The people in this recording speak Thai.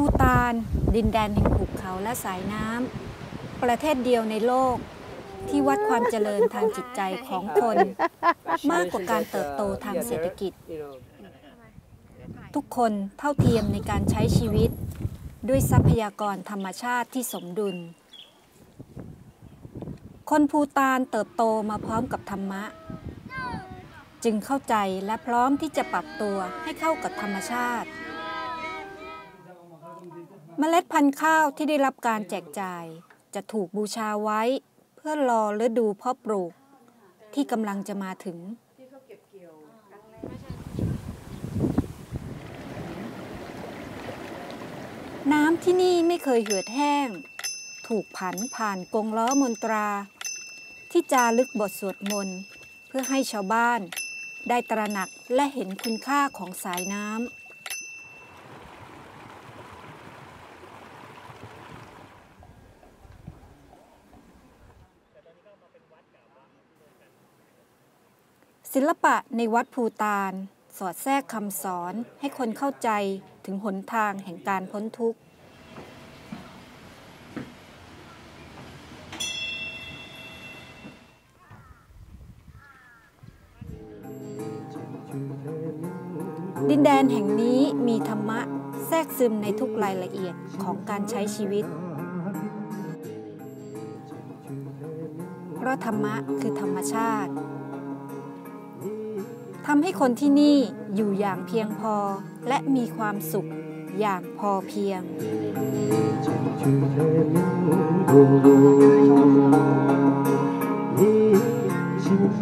ภูตาน ดินแดนแห่งภูเขาและสายน้ำประเทศเดียวในโลก ที่วัดความเจริญทางจิตใจของคน มากกว่าการเติบโตทางเศรษฐกิจ ทุกคนเท่าเทียมในการใช้ชีวิต ด้วยทรัพยากรธรรมชาติที่สมดุล คนภูตานเติบโตมาพร้อมกับธรรมะ จึงเข้าใจและพร้อมที่จะปรับตัวให้เข้ากับธรรมชาติ เมล็ดพันธุ์ข้าวที่ได้รับการแจกจ่าย จะถูกบูชาไว้ เพื่อรอฤดูเพาะปลูก ที่กำลังจะมาถึง น้ำที่นี่ไม่เคยเหือดแห้ง ถูกผันผ่านกงล้อมนตรา ที่จารึกบทสวดมนต์ เพื่อให้ชาวบ้าน ได้ตระหนักและเห็นคุณค่าของสายน้ำ ศิลปะในวัดภูตาน สอดแทรกคำสอนให้คนเข้าใจถึงหนทางแห่งการพ้นทุกข์ ดินแดนแห่งนี้มีธรรมะแทรกซึมในทุกรายละเอียดของการใช้ชีวิต เพราะธรรมะคือธรรมชาติ ทำให้คนที่นี่อยู่อย่างเพียงพอและมีความสุขอย่างพอเพียง你幸